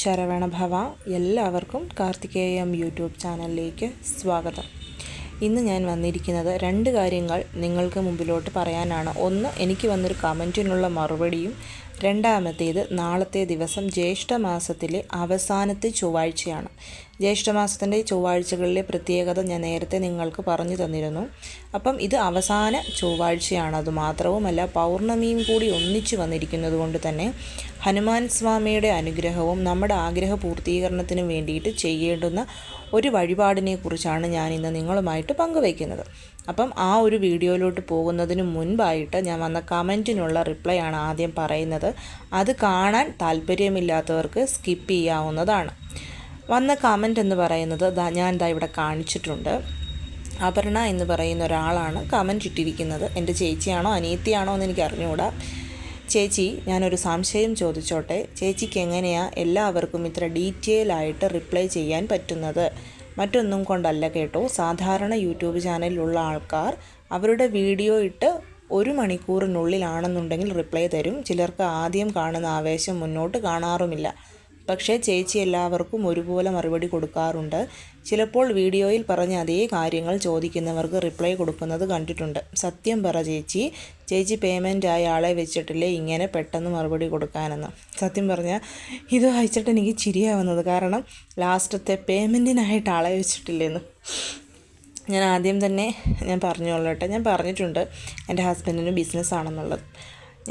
ശരവണഭവ എല്ലാവർക്കും കാർത്തികേയം യൂട്യൂബ് ചാനലിലേക്ക് സ്വാഗതം. ഇന്ന് ഞാൻ വന്നിരിക്കുന്നത് രണ്ട് കാര്യങ്ങൾ നിങ്ങൾക്ക് മുമ്പിലോട്ട് പറയാനാണ്. ഒന്ന് എനിക്ക് വന്നൊരു കമന്റിനുള്ള മറുപടിയും രണ്ടാമത്തേത് നാളത്തെ ദിവസം ജ്യേഷ്ഠമാസത്തിലെ അവസാനത്തെ ചൊവ്വാഴ്ചയാണ്. ജ്യേഷ്ഠമാസത്തിന്റെ ചൊവ്വാഴ്ചകളിലെ പ്രത്യേകത ഞാൻ നേരത്തെ നിങ്ങൾക്ക് പറഞ്ഞു തന്നിരുന്നു. അപ്പം ഇത് അവസാന ചൊവ്വാഴ്ചയാണ്. അത് മാത്രവുമല്ല പൗർണമിയും കൂടി ഒന്നിച്ചു വന്നിരിക്കുന്നത് കൊണ്ട് തന്നെ ഹനുമാൻ സ്വാമിയുടെ അനുഗ്രഹവും നമ്മുടെ ആഗ്രഹ പൂർത്തീകരണത്തിനും വേണ്ടിയിട്ട് ചെയ്യേണ്ടുന്ന ഒരു വഴിപാടിനെക്കുറിച്ചാണ് ഞാൻ ഇന്ന് നിങ്ങളുമായിട്ട് പങ്കുവയ്ക്കുന്നത്. അപ്പം ആ ഒരു വീഡിയോയിലോട്ട് പോകുന്നതിന് മുൻപായിട്ട് ഞാൻ വന്ന കമന്റിനുള്ള റിപ്ലൈ ആണ് ആദ്യം പറയുന്നത്. അത് കാണാൻ താല്പര്യമില്ലാത്തവർക്ക് സ്കിപ്പ് ചെയ്യാവുന്നതാണ്. വന്ന കമന്റ് എന്ന് പറയുന്നത് ഞാൻ ഇതാ ഇവിടെ കാണിച്ചിട്ടുണ്ട്. അപർണ എന്ന് പറയുന്ന ഒരാളാണ് കമന്റ് ഇട്ടിരിക്കുന്നത്. എന്റെ ചേച്ചിയാണോ അനിയത്തിയാണോ എന്ന് എനിക്ക് അറിഞ്ഞുകൂടാ. ചേച്ചി ഞാനൊരു സംശയം ചോദിച്ചോട്ടെ. ചേച്ചിക്ക് എങ്ങനെയാണ് എല്ലാവർക്കും ഇത്ര ഡീറ്റെയിൽ ആയിട്ട് റിപ്ലൈ ചെയ്യാൻ പറ്റുന്നത്? മറ്റൊന്നും കൊണ്ടല്ല കേട്ടോ. സാധാരണ യൂട്യൂബ് ചാനലിലുള്ള ആൾക്കാർ അവരുടെ വീഡിയോ ഇട്ട് ഒരു മണിക്കൂറിനുള്ളിലാണെന്നുണ്ടെങ്കിൽ റിപ്ലൈ തരും. ചിലർക്ക് ആദ്യം കാണുന്ന ആവേശം മുന്നോട്ട് കാണാറുമില്ല. പക്ഷേ ചേച്ചി എല്ലാവർക്കും ഒരുപോലെ മറുപടി കൊടുക്കാറുണ്ട്. ചിലപ്പോൾ വീഡിയോയിൽ പറഞ്ഞ അതേ കാര്യങ്ങൾ ചോദിക്കുന്നവർക്ക് റിപ്ലൈ കൊടുക്കുന്നത് കണ്ടിട്ടുണ്ട്. സത്യം പറ ചേച്ചി ചേച്ചി പേയ്മെന്റ് ആയ ആളെ വെച്ചിട്ടില്ലേ ഇങ്ങനെ പെട്ടെന്ന് മറുപടി കൊടുക്കാനെന്ന്. സത്യം പറഞ്ഞാൽ ഇത് വായിച്ചിട്ട് എനിക്ക് ചിരിയാവുന്നത് കാരണം ലാസ്റ്റത്തെ പേയ്മെന്റിനായിട്ട് ആളെ വെച്ചിട്ടില്ലെന്ന്. ഞാൻ ആദ്യം തന്നെ ഞാൻ പറഞ്ഞോളട്ടെ. ഞാൻ പറഞ്ഞിട്ടുണ്ട് എന്റെ ഹസ്ബൻഡിന് ബിസിനസ്സാണെന്നുള്ളത്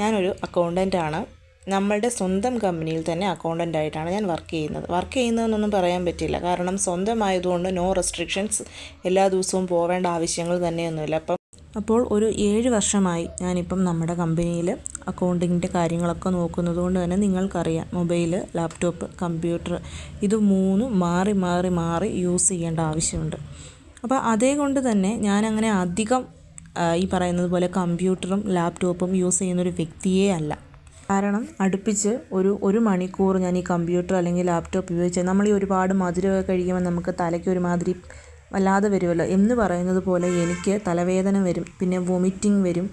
ഞാനൊരു അക്കൗണ്ടന്റാണ് നമ്മളുടെ സ്വന്തം കമ്പനിയിൽ തന്നെ അക്കൗണ്ടന്റ് ആയിട്ടാണ് ഞാൻ വർക്ക് ചെയ്യുന്നത്. വർക്ക് ചെയ്യുന്നതെന്നൊന്നും പറയാൻ പറ്റില്ല. കാരണം സ്വന്തമായതുകൊണ്ട് നോ റെസ്ട്രിക്ഷൻസ് എല്ലാ ദിവസവും പോവേണ്ട ആവശ്യങ്ങൾ തന്നെയൊന്നുമില്ല. അപ്പം അപ്പോൾ ഒരു ഏഴ് വർഷമായി ഞാനിപ്പം നമ്മുടെ കമ്പനിയിൽ അക്കൗണ്ടിങ്ങിന്റെ കാര്യങ്ങളൊക്കെ നോക്കുന്നത് കൊണ്ട് തന്നെ നിങ്ങൾക്കറിയാം. മൊബൈൽ ലാപ്ടോപ്പ് കമ്പ്യൂട്ടർ ഇത് മൂന്നും മാറി മാറി മാറി യൂസ് ചെയ്യേണ്ട ആവശ്യമുണ്ട്. അപ്പോൾ അതേ കൊണ്ട് തന്നെ ഞാനങ്ങനെ അധികം ഈ പറയുന്നത് പോലെ കമ്പ്യൂട്ടറും ലാപ്ടോപ്പും യൂസ് ചെയ്യുന്നൊരു വ്യക്തിയേ അല്ല. കാരണം അടുപ്പിച്ച് ഒരു ഒരു മണിക്കൂർ ഞാൻ ഈ കമ്പ്യൂട്ടർ അല്ലെങ്കിൽ ലാപ്ടോപ്പ് ഉപയോഗിച്ച് നമ്മൾ ഈ ഒരുപാട് മധുരമൊക്കെ കഴിക്കുമ്പോൾ നമുക്ക് തലയ്ക്ക് ഒരുമാതിരി വല്ലാതെ വരുമല്ലോ എന്ന് പറയുന്നത് പോലെ എനിക്ക് തലവേദന വരും പിന്നെ വൊമിറ്റിംഗ് വരും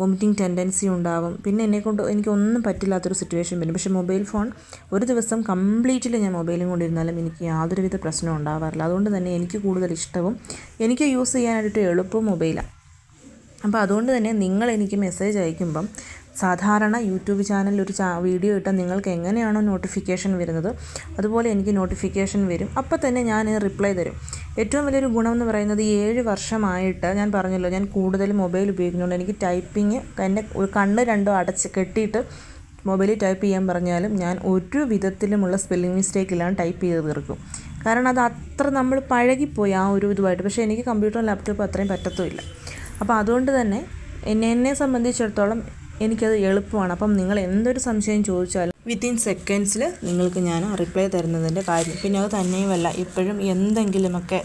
വൊമിറ്റിംഗ് ടെൻഡൻസി ഉണ്ടാവും. പിന്നെ എന്നെക്കൊണ്ട് എനിക്കൊന്നും പറ്റില്ലാത്തൊരു സിറ്റുവേഷൻ വരും. പക്ഷേ മൊബൈൽ ഫോൺ ഒരു ദിവസം കംപ്ലീറ്റ്ലി ഞാൻ മൊബൈലും കൊണ്ടിരുന്നാലും എനിക്ക് യാതൊരുവിധ പ്രശ്നവും ഉണ്ടാവാറില്ല. അതുകൊണ്ട് തന്നെ എനിക്ക് കൂടുതൽ ഇഷ്ടവും എനിക്ക് യൂസ് ചെയ്യാനായിട്ട് എളുപ്പവും മൊബൈലാണ് അപ്പോൾ അതുകൊണ്ട് തന്നെ നിങ്ങൾ എനിക്ക് മെസ്സേജ് അയക്കുമ്പം സാധാരണ യൂട്യൂബ് ചാനലിൽ ഒരു വീഡിയോ ഇട്ടാൽ നിങ്ങൾക്ക് എങ്ങനെയാണോ നോട്ടിഫിക്കേഷൻ വരുന്നത് അതുപോലെ എനിക്ക് നോട്ടിഫിക്കേഷൻ വരും. അപ്പോൾ തന്നെ ഞാൻ റിപ്ലൈ തരും. ഏറ്റവും വലിയൊരു ഗുണം എന്ന് പറയുന്നത് ഈ ഏഴ് വർഷമായിട്ട് ഞാൻ പറഞ്ഞല്ലോ ഞാൻ കൂടുതൽ മൊബൈൽ ഉപയോഗിക്കുന്നുണ്ട്. എനിക്ക് ടൈപ്പിങ് എന്റെ കണ്ണ് രണ്ടും അടച്ച് കെട്ടിയിട്ട് മൊബൈലിൽ ടൈപ്പ് ചെയ്യാൻ പറഞ്ഞാലും ഞാൻ ഒരു വിധത്തിലുമുള്ള സ്പെല്ലിംഗ് മിസ്റ്റേക്ക് ടൈപ്പ് ചെയ്ത് തീർക്കും. കാരണം അത് അത്ര നമ്മൾ പഴകിപ്പോയി ആ ഒരു ഇതുമായിട്ട്. പക്ഷേ എനിക്ക് കമ്പ്യൂട്ടറും ലാപ്ടോപ്പും അത്രയും പറ്റത്തുമില്ല. അപ്പോൾ അതുകൊണ്ട് തന്നെ എന്നെ എന്നെ സംബന്ധിച്ചിടത്തോളം എനിക്കത് എളുപ്പമാണ്. അപ്പം നിങ്ങൾ എന്തൊരു സംശയം ചോദിച്ചാലും വിത്തിൻ സെക്കൻഡ്സിൽ നിങ്ങൾക്ക് ഞാൻ റിപ്ലൈ തരുന്നതിന്റെ കാര്യം. പിന്നെ അത് തന്നെയുമല്ല ഇപ്പോഴും എന്തെങ്കിലുമൊക്കെ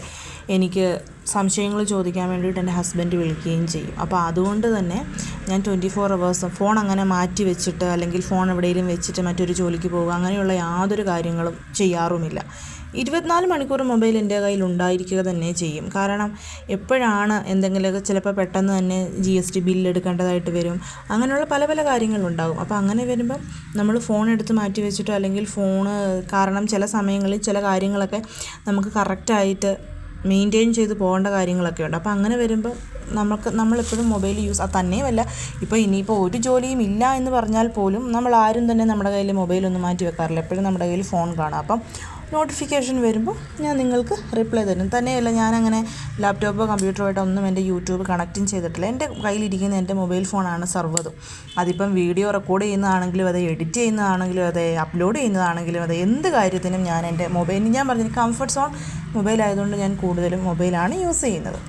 എനിക്ക് സംശയങ്ങൾ ചോദിക്കാൻ വേണ്ടിയിട്ട് എന്റെ ഹസ്ബൻഡ് വിളിക്കുകയും ചെയ്യും. അപ്പോൾ അതുകൊണ്ട് തന്നെ ഞാൻ ട്വന്റി ഫോർ അവേഴ്സും ഫോൺ അങ്ങനെ മാറ്റി വെച്ചിട്ട് അല്ലെങ്കിൽ ഫോൺ എവിടെയെങ്കിലും വെച്ചിട്ട് മറ്റൊരു ജോലിക്ക് പോകുക അങ്ങനെയുള്ള യാതൊരു കാര്യങ്ങളും ചെയ്യാറുമില്ല. ഇരുപത്തിനാല് മണിക്കൂർ മൊബൈൽ എന്റെ കയ്യിൽ ഉണ്ടായിരിക്കുക തന്നെ ചെയ്യും. കാരണം എപ്പോഴാണ് എന്തെങ്കിലുമൊക്കെ ചിലപ്പോൾ പെട്ടെന്ന് തന്നെ ജി എസ് ടി ബില്ല് എടുക്കേണ്ടതായിട്ട് വരും. അങ്ങനെയുള്ള പല പല കാര്യങ്ങളുണ്ടാകും അപ്പോൾ അങ്ങനെ വരുമ്പം നമ്മൾ ഫോൺ എടുത്ത് മാറ്റി വെച്ചിട്ടോ അല്ലെങ്കിൽ ഫോണ് കാരണം ചില സമയങ്ങളിൽ ചില കാര്യങ്ങളൊക്കെ നമുക്ക് കറക്റ്റായിട്ട് മെയിന്റെയിൻ ചെയ്ത് പോകേണ്ട കാര്യങ്ങളൊക്കെ ഉണ്ട്. അപ്പോൾ അങ്ങനെ വരുമ്പോൾ നമുക്ക് നമ്മളെപ്പോഴും മൊബൈൽ യൂസ് തന്നെയുമല്ല. ഇപ്പോൾ ഇനിയിപ്പോൾ ഒരു ജോലിയും ഇല്ല എന്ന് പറഞ്ഞാൽ പോലും നമ്മൾ ആരും തന്നെ നമ്മുടെ കയ്യിൽ മൊബൈലൊന്നും മാറ്റി വെക്കാറില്ല. എപ്പോഴും നമ്മുടെ കയ്യിൽ ഫോൺ കാണാം. അപ്പം നോട്ടിഫിക്കേഷൻ വരുമ്പോൾ ഞാൻ നിങ്ങൾക്ക് റിപ്ലൈ തരും. തന്നെയല്ല ഞാനങ്ങനെ ലാപ്ടോപ്പോ കമ്പ്യൂട്ടറോ ഒന്നും എന്റെ യൂട്യൂബ് കണക്റ്റും ചെയ്തിട്ടില്ല. എന്റെ കയ്യിലിരിക്കുന്ന എന്റെ മൊബൈൽ ഫോണാണ് സർവതും. അതിപ്പം വീഡിയോ റെക്കോർഡ് ചെയ്യുന്നതാണെങ്കിലും അത് എഡിറ്റ് ചെയ്യുന്നതാണെങ്കിലും അത് അപ്ലോഡ് ചെയ്യുന്നതാണെങ്കിലും അത് എന്ത് കാര്യത്തിനും ഞാൻ എന്റെ മൊബൈലിന് ഞാൻ പറഞ്ഞു കംഫർട്ട് സോൺ മൊബൈൽ ആയതുകൊണ്ട് ഞാൻ കൂടുതലും മൊബൈലാണ് യൂസ് ചെയ്യുന്നത്.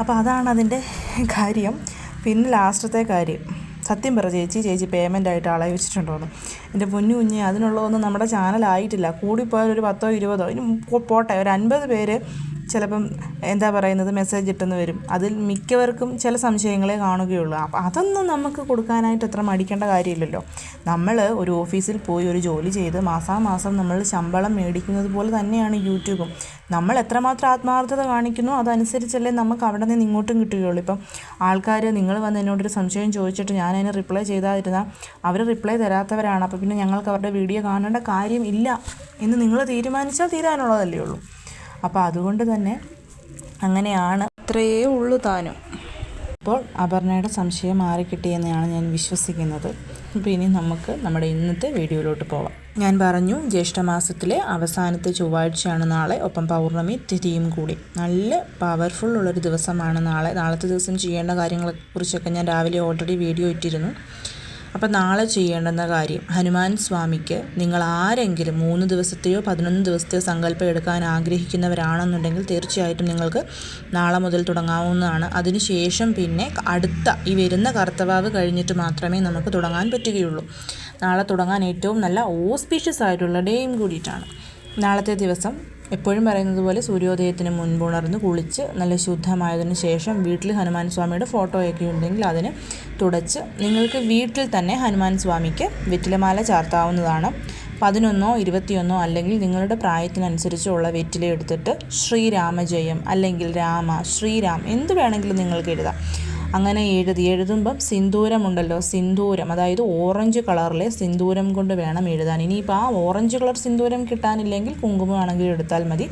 അപ്പോൾ അതാണ് അതിന്റെ കാര്യം. പിന്നെ ലാസ്റ്റത്തെ കാര്യം. സത്യം പറ ചേച്ചി ചേച്ചി പേയ്മെന്റ് ആയിട്ട് ആളെ വെച്ചിട്ടുണ്ടോന്ന്. എന്റെ പൊന്നു കുഞ്ഞെ അതിനുള്ളതൊന്നും നമ്മുടെ ചാനലായിട്ടില്ല കൂടിപ്പോയാൽ ഒരു പത്തോ ഇരുപതോ ഇനി പോട്ടെ ഒരു അൻപത് പേര് ചിലപ്പം എന്താ പറയുന്നത് മെസ്സേജ് ഇട്ടെന്ന് വരും. അതിൽ മിക്കവർക്കും ചില സംശയങ്ങളെ കാണുകയുള്ളൂ. അപ്പം അതൊന്നും നമുക്ക് കൊടുക്കാനായിട്ട് അത്ര മടിക്കേണ്ട കാര്യമില്ലല്ലോ. നമ്മൾ ഒരു ഓഫീസിൽ പോയി ഒരു ജോലി ചെയ്ത് മാസാമാസം നമ്മൾ ശമ്പളം മേടിക്കുന്നത് പോലെ തന്നെയാണ് യൂട്യൂബും. നമ്മൾ എത്രമാത്രം ആത്മാർത്ഥത കാണിക്കുന്നു അതനുസരിച്ചല്ലേ നമുക്ക് അവിടെ നിന്ന് ഇങ്ങോട്ടും കിട്ടുകയുള്ളൂ. ഇപ്പം ആൾക്കാർ നിങ്ങൾ വന്ന് എന്നോടൊരു സംശയം ചോദിച്ചിട്ട് ഞാൻ അതിന് റിപ്ലൈ ചെയ്താതിരുന്നാൽ അവർ റിപ്ലൈ തരാത്തവരാണ്. അപ്പോൾ പിന്നെ ഞങ്ങൾക്ക് അവരുടെ വീഡിയോ കാണേണ്ട കാര്യം ഇല്ല എന്ന് നിങ്ങൾ തീരുമാനിച്ചാൽ തീരാനുള്ളതല്ലേ ഉള്ളൂ. അപ്പോൾ അതുകൊണ്ട് തന്നെ അങ്ങനെയാണ്. അത്രയേ ഉള്ളൂ താനും. അപ്പോൾ അപർണയുടെ സംശയം മാറിക്കിട്ടിയെന്നാണ് ഞാൻ വിശ്വസിക്കുന്നത്. അപ്പോൾ ഇനി നമുക്ക് നമ്മുടെ ഇന്നത്തെ വീഡിയോയിലോട്ട് പോവാം. ഞാൻ പറഞ്ഞു ജ്യേഷ്ഠമാസത്തിലെ അവസാനത്തെ ചൊവ്വാഴ്ചയാണ് നാളെ. ഒപ്പം പൗർണമി തിരിയും കൂടി. നല്ല പവർഫുൾ ഉള്ളൊരു ദിവസമാണ് നാളെ. നാളത്തെ ദിവസം ചെയ്യേണ്ട കാര്യങ്ങളെക്കുറിച്ചൊക്കെ ഞാൻ രാവിലെ ഓൾറെഡി വീഡിയോ ഇട്ടിരുന്നു. അപ്പോൾ നാളെ ചെയ്യേണ്ടുന്ന കാര്യം ഹനുമാൻ സ്വാമിക്ക് നിങ്ങൾ ആരെങ്കിലും മൂന്ന് ദിവസത്തെയോ പതിനൊന്ന് ദിവസത്തെയോ സങ്കല്പം എടുക്കാൻ ആഗ്രഹിക്കുന്നവരാണെന്നുണ്ടെങ്കിൽ തീർച്ചയായിട്ടും നിങ്ങൾക്ക് നാളെ മുതൽ തുടങ്ങാവുന്നതാണ്. അതിനുശേഷം പിന്നെ അടുത്ത ഈ വരുന്ന കർത്തവാവ് കഴിഞ്ഞിട്ട് മാത്രമേ നമുക്ക് തുടങ്ങാൻ പറ്റുകയുള്ളൂ. നാളെ തുടങ്ങാൻ ഏറ്റവും നല്ല ഓസ്പീഷ്യസ് ആയിട്ടുള്ള ഡേയും കൂടിയിട്ടാണ്. നാളത്തെ ദിവസം എപ്പോഴും പറയുന്നത് പോലെ സൂര്യോദയത്തിന് മുൻപുണർന്ന് കുളിച്ച് നല്ല ശുദ്ധമായതിനു ശേഷം വീട്ടിൽ ഹനുമാൻ സ്വാമിയുടെ ഫോട്ടോയൊക്കെ ഉണ്ടെങ്കിൽ അതിന് തുടച്ച് നിങ്ങൾക്ക് വീട്ടിൽ തന്നെ ഹനുമാൻ സ്വാമിക്ക് വെറ്റിലമാല ചാർത്താവുന്നതാണ്. പതിനൊന്നോ ഇരുപത്തിയൊന്നോ അല്ലെങ്കിൽ നിങ്ങളുടെ പ്രായത്തിനനുസരിച്ചുള്ള വെറ്റില എടുത്തിട്ട് ശ്രീരാമജയം അല്ലെങ്കിൽ രാമ ശ്രീരാം എന്ത് വേണമെങ്കിലും നിങ്ങൾക്ക് എഴുതാം. അങ്ങനെ എഴുതി എഴുതുമ്പം സിന്ദൂരമുണ്ടല്ലോ സിന്ദൂരം. അതായത് ഓറഞ്ച് കളറിലെ സിന്ദൂരം കൊണ്ട് വേണം എഴുതാൻ. ഇനിയിപ്പോൾ ആ ഓറഞ്ച് കളർ സിന്ദൂരം കിട്ടാനില്ലെങ്കിൽ കുങ്കുമമാണെങ്കിൽ എടുത്താൽ മതി.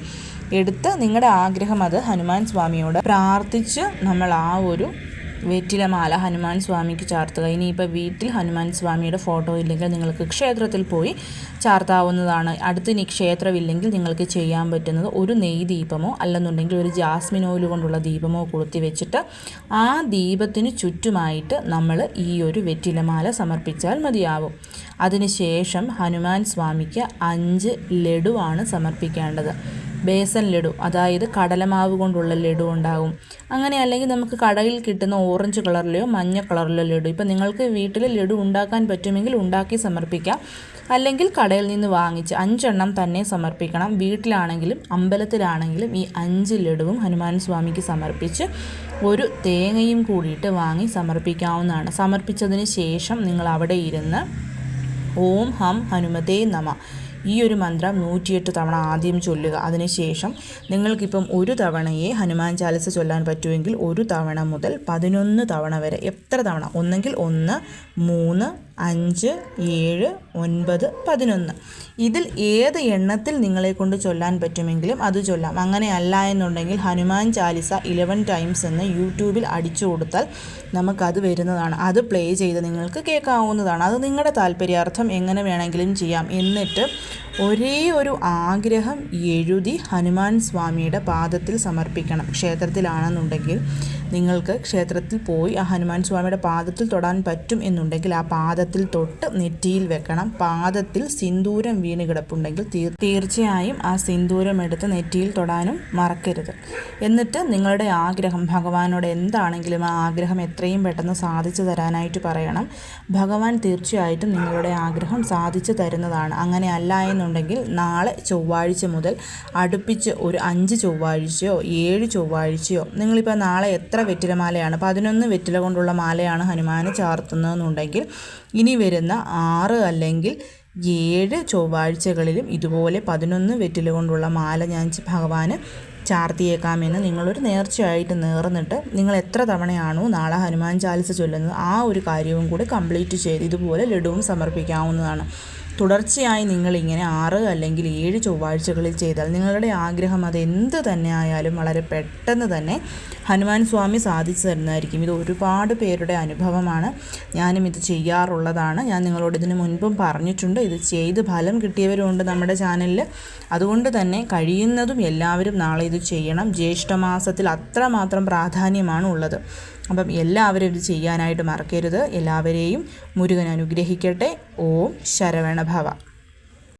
എടുത്ത് നിങ്ങളുടെ ആഗ്രഹം അത് ഹനുമാൻ സ്വാമിയോട് പ്രാർത്ഥിച്ച് നമ്മൾ ആ ഒരു വെറ്റിലമാല ഹനുമാൻ സ്വാമിക്ക് ചാർത്തുക. ഇനിയിപ്പോൾ വീട്ടിൽ ഹനുമാൻ സ്വാമിയുടെ ഫോട്ടോ ഇല്ലെങ്കിൽ നിങ്ങൾക്ക് ക്ഷേത്രത്തിൽ പോയി ചാർത്താവുന്നതാണ്. അടുത്ത് ഇനി ക്ഷേത്രമില്ലെങ്കിൽ നിങ്ങൾക്ക് ചെയ്യാൻ പറ്റുന്നത് ഒരു നെയ് ദീപമോ അല്ലെന്നുണ്ടെങ്കിൽ ഒരു ജാസ്മിൻ ഓയിൽ കൊണ്ടുള്ള ദീപമോ കൊളുത്തി വെച്ചിട്ട് ആ ദീപത്തിന് ചുറ്റുമായിട്ട് നമ്മൾ ഈ ഒരു വെറ്റിലമാല സമർപ്പിച്ചാൽ മതിയാവും. അതിനുശേഷം ഹനുമാൻ സ്വാമിക്ക് അഞ്ച് ലഡുവാണ് സമർപ്പിക്കേണ്ടത്. ബേസൻ ലഡു അതായത് കടലമാവ് കൊണ്ടുള്ള ലഡു ഉണ്ടാകും. അങ്ങനെ അല്ലെങ്കിൽ നമുക്ക് കടയിൽ കിട്ടുന്ന ഓറഞ്ച് കളറിലെയോ മഞ്ഞ കളറിലോ ലഡു. ഇപ്പം നിങ്ങൾക്ക് വീട്ടിൽ ലഡു ഉണ്ടാക്കാൻ പറ്റുമെങ്കിൽ ഉണ്ടാക്കി സമർപ്പിക്കാം. അല്ലെങ്കിൽ കടയിൽ നിന്ന് വാങ്ങിച്ച് അഞ്ചെണ്ണം തന്നെ സമർപ്പിക്കണം. വീട്ടിലാണെങ്കിലും അമ്പലത്തിലാണെങ്കിലും ഈ അഞ്ച് ലഡുവും ഹനുമാൻ സ്വാമിക്ക് സമർപ്പിച്ച് ഒരു തേങ്ങയും കൂടിയിട്ട് വാങ്ങി സമർപ്പിക്കാവുന്നതാണ്. സമർപ്പിച്ചതിന് ശേഷം നിങ്ങൾ അവിടെ ഇരുന്ന് ഓം ഹം ഹനുമതേ നമ. ഈ ഒരു മന്ത്രം നൂറ്റിയെട്ട് തവണ ആദ്യം ചൊല്ലുക. അതിനുശേഷം നിങ്ങൾക്കിപ്പം ഒരു തവണയെ ഹനുമാൻ ചാലിസ ചൊല്ലാൻ പറ്റുമെങ്കിൽ ഒരു തവണ മുതൽ പതിനൊന്ന് തവണ വരെ. എത്ര തവണ? ഒന്നെങ്കിൽ ഒന്ന് മൂന്ന് അഞ്ച് ഏഴ് ഒൻപത് പതിനൊന്ന്. ഇതിൽ ഏത് എണ്ണത്തിൽ നിങ്ങളെ കൊണ്ട് ചൊല്ലാൻ പറ്റുമെങ്കിലും അത് ചൊല്ലാം. അങ്ങനെ അല്ല എന്നുണ്ടെങ്കിൽ ഹനുമാൻ ചാലിസ ഇലവൻ ടൈംസ് എന്ന് യൂട്യൂബിൽ അടിച്ചു കൊടുത്താൽ നമുക്കത് വരുന്നതാണ്. അത് പ്ലേ ചെയ്ത് നിങ്ങൾക്ക് കേൾക്കാവുന്നതാണ്. അത് നിങ്ങളുടെ താല്പര്യാർത്ഥം എങ്ങനെ വേണമെങ്കിലും ചെയ്യാം. എന്നിട്ട് ഒരേ ഒരു ആഗ്രഹം എഴുതി ഹനുമാൻ സ്വാമിയുടെ പാദത്തിൽ സമർപ്പിക്കണം ക്ഷേത്രത്തിലാണെന്നുണ്ടെങ്കിൽ നിങ്ങൾക്ക് ക്ഷേത്രത്തിൽ പോയി ആ ഹനുമാൻ സ്വാമിയുടെ പാദത്തിൽ തൊടാൻ പറ്റും എന്നുണ്ടെങ്കിൽ ആ പാദത്തിൽ തൊട്ട് നെറ്റിയിൽ വെക്കണം. പാദത്തിൽ സിന്ദൂരം വീണ് കിടപ്പുണ്ടെങ്കിൽ തീർച്ചയായും ആ സിന്ദൂരം എടുത്ത് നെറ്റിയിൽ തൊടാനും മറക്കരുത്. എന്നിട്ട് നിങ്ങളുടെ ആഗ്രഹം ഭഗവാനോട് എന്താണെങ്കിലും ആ ആഗ്രഹം എത്രയും പെട്ടെന്ന് സാധിച്ചു തരാനായിട്ട് പറയണം. ഭഗവാൻ തീർച്ചയായിട്ടും നിങ്ങളുടെ ആഗ്രഹം സാധിച്ചു തരുന്നതാണ്. അങ്ങനെ അല്ല എന്നുണ്ടെങ്കിൽ നാളെ ചൊവ്വാഴ്ച മുതൽ അടുപ്പിച്ച് ഒരു അഞ്ച് ചൊവ്വാഴ്ചയോ ഏഴ് ചൊവ്വാഴ്ചയോ നിങ്ങളിപ്പോൾ നാളെ എത്ര വെറ്റിലമാലയാണ് പതിനൊന്ന് വെറ്റില കൊണ്ടുള്ള മാലയാണ് ഹനുമാന് ചാർത്തുന്നതെന്നുണ്ടെങ്കിൽ ഇനി വരുന്ന ആറ് അല്ലെങ്കിൽ ഏഴ് ചൊവ്വാഴ്ചകളിലും ഇതുപോലെ പതിനൊന്ന് വെറ്റില കൊണ്ടുള്ള മാല ഞാൻ ഭഗവാന് ചാർത്തിയേക്കാമെന്ന് നിങ്ങളൊരു നേർച്ചയായിട്ട് നേർന്നിട്ട് നിങ്ങൾ എത്ര തവണയാണോ നാളെ ഹനുമാൻ ചാലിസ ചൊല്ലുന്നത് ആ ഒരു കാര്യവും കൂടി കംപ്ലീറ്റ് ചെയ്ത് ഇതുപോലെ ലഡുവും സമർപ്പിക്കാവുന്നതാണ്. തുടർച്ചയായി നിങ്ങൾ ഇങ്ങനെ ആറ് അല്ലെങ്കിൽ ഏഴ് ചൊവ്വാഴ്ചകളിൽ ചെയ്താൽ നിങ്ങളുടെ ആഗ്രഹം അത് എന്ത് തന്നെ ആയാലും വളരെ പെട്ടെന്ന് തന്നെ ഹനുമാൻ സ്വാമി സാധിച്ചു തരുന്നതായിരിക്കും. ഇത് ഒരുപാട് പേരുടെ അനുഭവമാണ്. ഞാനും ഇത് ചെയ്യാറുള്ളതാണ്. ഞാൻ നിങ്ങളോട് ഇതിനു മുൻപും പറഞ്ഞിട്ടുണ്ട്. ഇത് ചെയ്ത് ഫലം കിട്ടിയവരുമുണ്ട് നമ്മുടെ ചാനലിൽ അതുകൊണ്ട് തന്നെ കഴിയുന്നതും എല്ലാവരും നാളെ ഇത് ചെയ്യണം. ജ്യേഷ്ഠമാസത്തിൽ അത്രമാത്രം പ്രാധാന്യമാണ് ഉള്ളത്. അപ്പം എല്ലാവരും ഇത് ചെയ്യാനായിട്ട് മറക്കരുത്. എല്ലാവരെയും മുരുകൻ അനുഗ്രഹിക്കട്ടെ. ഓം ശരവണഭവ